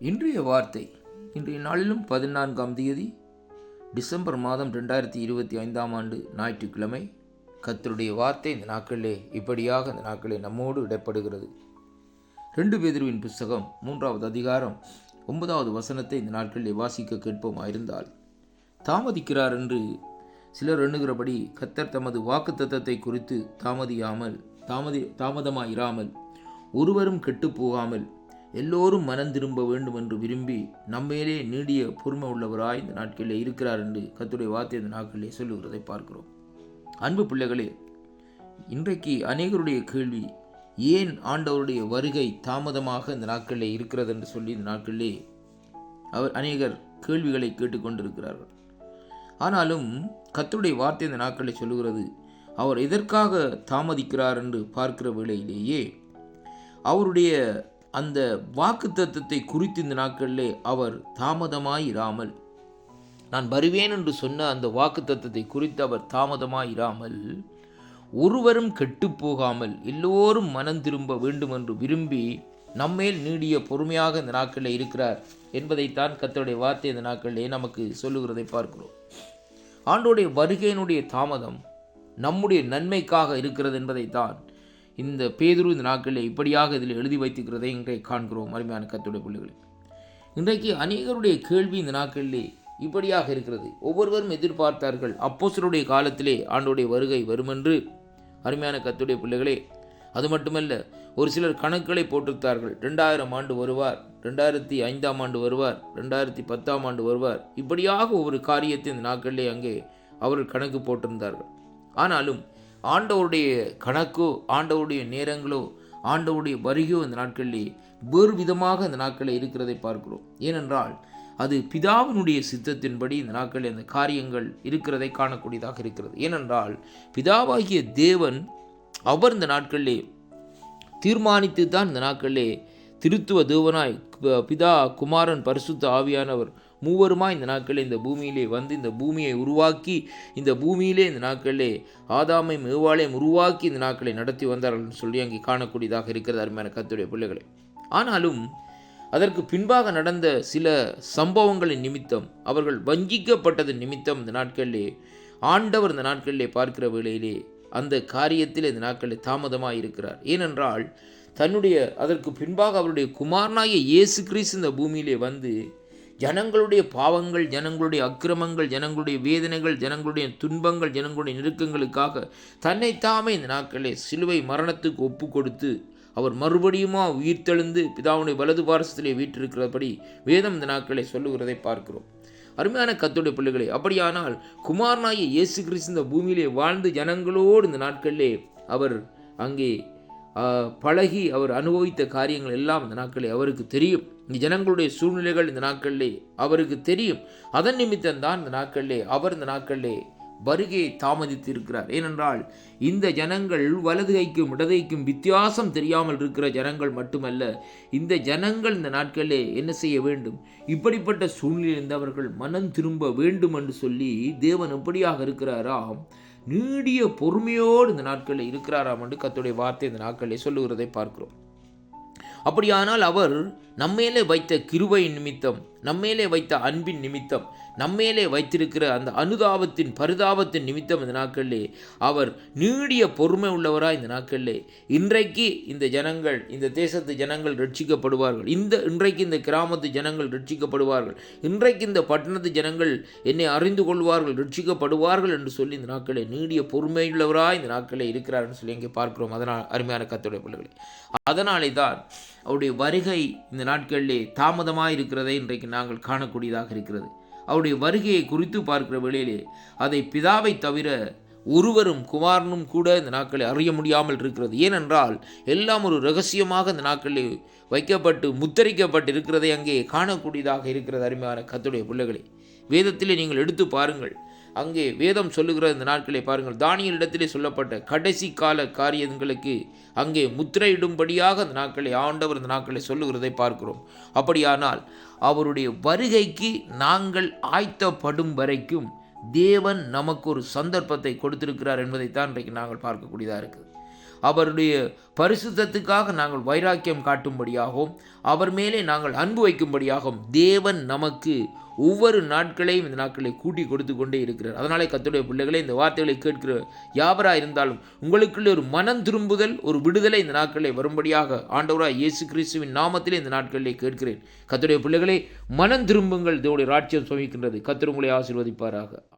இன்றைய வார்த்தை இன்றைய நாளிலும் பதினான்காம் தேதி டிசம்பர் மாதம் ரெண்டாயிரத்தி இருபத்தி ஐந்தாம் ஆண்டு ஞாயிற்றுக்கிழமை கத்தருடைய வார்த்தை இந்த நாட்களிலே இப்படியாக இந்த நாட்களிலே நம்மோடு இடப்படுகிறது ரெண்டு பேதுருவின் புஸ்தகம் மூன்றாவது அதிகாரம் ஒன்பதாவது வசனத்தை இந்த நாட்களிலே வாசிக்க கேட்போமாயிருந்தால் தாமதிக்கிறார் என்று சிலர் எண்ணுகிறபடி கத்தர் தமது வாக்குத்தத்தை குறித்து தாமதியாமல் தாமதி தாமதமாயிராமல் ஒருவரும் கெட்டுப்போகாமல் எல்லோரும் மனம் திரும்ப வேண்டும் என்று விரும்பி நம்மேலே நீடிய பொறுமை உள்ளவராய் இந்த நாட்களிலே இருக்கிறார் என்று கத்துடைய வார்த்தை இந்த நாட்களிலே சொல்லுகிறதை பார்க்கிறோம். அன்பு பிள்ளைகளே இன்றைக்கு அநேகருடைய கேள்வி ஏன் ஆண்டவருடைய வருகை தாமதமாக இந்த நாட்களிலே இருக்கிறது என்று சொல்லி இந்த நாட்களிலே அவர் அநேகர் கேள்விகளை கேட்டுக்கொண்டிருக்கிறார்கள். ஆனாலும் கத்துடைய வார்த்தை இந்த நாட்களில் சொல்லுகிறது அவர் எதற்காக தாமதிக்கிறார் என்று பார்க்கிற வேளையிலேயே அவருடைய அந்த வாக்கு தத்துவத்தை குறித்து இந்த நாட்களிலே அவர் தாமதமாயிராமல் நான் வருவேன் என்று சொன்ன அந்த வாக்கு தத்துவத்தை குறித்து அவர் தாமதமாயிராமல் ஒருவரும் கெட்டுப் போகாமல் எல்லோரும் மனம் திரும்ப வேண்டும் என்று விரும்பி நம்மேல் நீடிய பொறுமையாக இந்த நாட்களில் இருக்கிறார் என்பதைத்தான் கத்தருடைய வார்த்தை இந்த நாட்களிலே நமக்கு சொல்லுகிறதை பார்க்கிறோம். ஆண்டோடைய வருகையினுடைய தாமதம் நம்முடைய நன்மைக்காக இருக்கிறது என்பதைத்தான் இந்த பேதுரு இந்த நாட்களில் இப்படியாக இதில் எழுதி வைத்திருக்கிறதை இன்றைக்கு காண்கிறோம். அருமையான கத்துடைய பிள்ளைகளை இன்றைக்கு அநேகருடைய கேள்வி இந்த நாட்களிலே இப்படியாக இருக்கிறது. ஒவ்வொருவரும் எதிர்பார்த்தார்கள் அப்போசருடைய காலத்திலே ஆண்டோடைய வருகை வருமென்று. அருமையான கத்துடைய பிள்ளைகளே அது மட்டுமல்ல ஒரு சிலர் கணக்குகளை போட்டிருத்தார்கள். ரெண்டாயிரம் ஆண்டு வருவார் ரெண்டாயிரத்தி ஐந்தாம் ஆண்டு வருவார் ரெண்டாயிரத்தி பத்தாம் ஆண்டு வருவார். இப்படியாக ஒவ்வொரு காரியத்தை இந்த நாட்களிலே அங்கே அவர்கள் கணக்கு போட்டிருந்தார்கள். ஆனாலும் ஆண்டவருடைய கணக்கோ ஆண்டவருடைய நேரங்களோ ஆண்டவருடைய வருகையோ இந்த நாட்களிலே வேறு விதமாக இந்த நாட்களில் இருக்கிறதை பார்க்கிறோம். ஏனென்றால் அது பிதாவினுடைய சித்தத்தின்படி இந்த நாட்களில் அந்த காரியங்கள் இருக்கிறதை காணக்கூடியதாக இருக்கிறது. ஏனென்றால் பிதாவாகிய தேவன் அவர் இந்த நாட்களிலே தீர்மானித்து தான் இந்த நாட்களிலே திருத்துவ தேவனாய் பிதா குமாரன் பரிசுத்த ஆவியானவர் மூவருமா இந்த நாட்களில் இந்த பூமியிலே வந்து இந்த பூமியை உருவாக்கி இந்த பூமியிலே இந்த நாட்களிலே ஆதாமை ஏவாளையும் உருவாக்கி இந்த நாட்களை நடத்தி வந்தார்கள் சொல்லி அங்கே காணக்கூடியதாக இருக்கிறது அருமையான கத்துடைய பிள்ளைகளை. ஆனாலும் அதற்கு பின்பாக நடந்த சில சம்பவங்களின் நிமித்தம் அவர்கள் வஞ்சிக்கப்பட்டது நிமித்தம் இந்த நாட்களிலே ஆண்டவர் இந்த நாட்களிலே பார்க்கிற வேளையிலே அந்த காரியத்தில் இந்த நாட்களில் தாமதமாக இருக்கிறார். ஏனென்றால் தன்னுடைய அதற்கு பின்பாக அவருடைய குமாரனாகிய இயேசு கிறிஸ்து இந்த பூமியிலே வந்து ஜனங்களுடைய பாவங்கள் ஜனங்களுடைய அக்கிரமங்கள் ஜனங்களுடைய வேதனைகள் ஜனங்களுடைய துன்பங்கள் ஜனங்களுடைய நெருக்கங்களுக்காக தன்னைத்தாமே இந்த நாட்களிலே சிலுவை மரணத்துக்கு ஒப்பு கொடுத்து அவர் மறுபடியுமா உயிர்த்தெழுந்து பிதாவுடைய வலது பாரசத்திலே வீற்றிருக்கிறபடி வேதம் இந்த நாட்களை சொல்லுகிறதை பார்க்கிறோம். அருமையான கத்துடைய பிள்ளைகளே அப்படியானால் குமாரனாகிய இயேசு கிறிஸ்து இந்த பூமியிலே வாழ்ந்து ஜனங்களோடு இந்த நாட்களிலே அவர் அங்கே பழகி அவர் அனுபவித்த காரியங்கள் எல்லாம் இந்த நாட்களில் அவருக்கு தெரியும். இந்த ஜனங்களுடைய சூழ்நிலைகள் இந்த நாட்களிலே அவருக்கு தெரியும். அதன் நிமித்தம்தான் இந்த நாட்களிலே அவர் இந்த நாட்களிலே வருகையை தாமதித்து இருக்கிறார் ஏனென்றால் இந்த ஜனங்கள் வலது கைக்கும் இடதைக்கும் வித்தியாசம் தெரியாமல் இருக்கிற ஜனங்கள் மட்டுமல்ல இந்த ஜனங்கள் இந்த நாட்களிலே என்ன செய்ய வேண்டும்? இப்படிப்பட்ட சூழ்நிலையில் இருந்தவர்கள் மனம் திரும்ப வேண்டும் என்று சொல்லி தேவன் எப்படியாக இருக்கிறாராம்? நீடிய பொறுமையோடு இந்த நாட்களில் இருக்கிறாராம் என்று கத்துடைய வார்த்தை இந்த நாட்களில் சொல்லுகிறதை பார்க்கிறோம். அப்படியானால் அவர் நம்மேலே வைத்த கிருவை நிமித்தம் நம்மேலே வைத்த அன்பின் நிமித்தம் நம்மேலே வைத்திருக்கிற அந்த அனுதாபத்தின் பரிதாபத்தின் நிமித்தம் இந்த நாட்களிலே. அவர் நீடிய பொறுமை உள்ளவராக இந்த நாட்களிலே. இன்றைக்கு இந்த ஜனங்கள் இந்த தேசத்து ஜனங்கள் ரட்சிக்கப்படுவார்கள். இந்த இன்றைக்கு இந்த கிராமத்து ஜனங்கள் ரட்சிக்கப்படுவார்கள். இன்றைக்கு இந்த பட்டணத்து ஜனங்கள் என்னை அறிந்து கொள்வார்கள் ரட்சிக்கப்படுவார்கள் என்று சொல்லி இந்த நாட்களே நீடிய பொறுமையுள்ளவராக இந்த நாட்களே இருக்கிறார்னு சொல்லி இங்கே பார்க்கிறோம். அதனால் அருமையான கத்துடைய பிள்ளைகளே. அதனாலே தான் அவருடைய வருகை இந்த நாட்களிலே தாமதமாக இருக்கிறதை இன்றைக்கு நாங்கள் காணக்கூடியதாக இருக்கிறது. அவருடைய வருகையை குறித்து பார்க்கிற வேளையிலே அதை பிதாவை தவிர ஒருவரும் குமாரனும் கூட இந்த நாட்களை அறிய முடியாமல் இருக்கிறது. ஏனென்றால் எல்லாம் ஒரு ரகசியமாக இந்த நாட்களில் வைக்கப்பட்டு முத்தரிக்கப்பட்டு இருக்கிறதை அங்கே காணக்கூடியதாக இருக்கிறது. அருமையான கத்துடைய பிள்ளைகளை வேதத்திலே நீங்கள் எடுத்து பாருங்கள். அங்கே வேதம் சொல்லுகிற இந்த நாட்களை பாருங்கள். தானியல் இடத்திலே சொல்லப்பட்ட கடைசி கால காரியங்களுக்கு அங்கே முத்திரையிடும்படியாக அந்த நாட்களை ஆண்டவர் இந்த நாட்களை சொல்லுகிறதை பார்க்கிறோம். அப்படியானால் அவருடைய வருகைக்கு நாங்கள் ஆய்த்தப்படும் வரைக்கும் தேவன் நமக்கு ஒரு சந்தர்ப்பத்தை கொடுத்திருக்கிறார் என்பதைத்தான் இன்றைக்கு நாங்கள் பார்க்கக்கூடியதாக இருக்குது அவருடைய பரிசுத்தத்துக்காக நாங்கள் வைராக்கியம் காட்டும்படியாகவும் அவர் மேலே நாங்கள் அன்பு வைக்கும்படியாகவும் தேவன் நமக்கு ஒவ்வொரு நாட்களையும் இந்த நாட்களை கூட்டி கொடுத்து கொண்டே இருக்கிறார். அதனாலே கத்துடைய பிள்ளைகளே இந்த வார்த்தைகளை கேட்கிற யாவராக இருந்தாலும் உங்களுக்குள்ளே ஒரு மனம் திரும்புதல் ஒரு விடுதலை இந்த நாட்களை வரும்படியாக ஆண்டவராக இயேசு கிறிஸ்துவின் நாமத்திலே இந்த நாட்களிலே கேட்கிறேன். கத்துடைய பிள்ளைகளே மனம் திரும்புங்கள். இதோடைய ராட்சியம் சுமிக்கின்றது கத்திர உங்களை ஆசீர்வதிப்பாராக.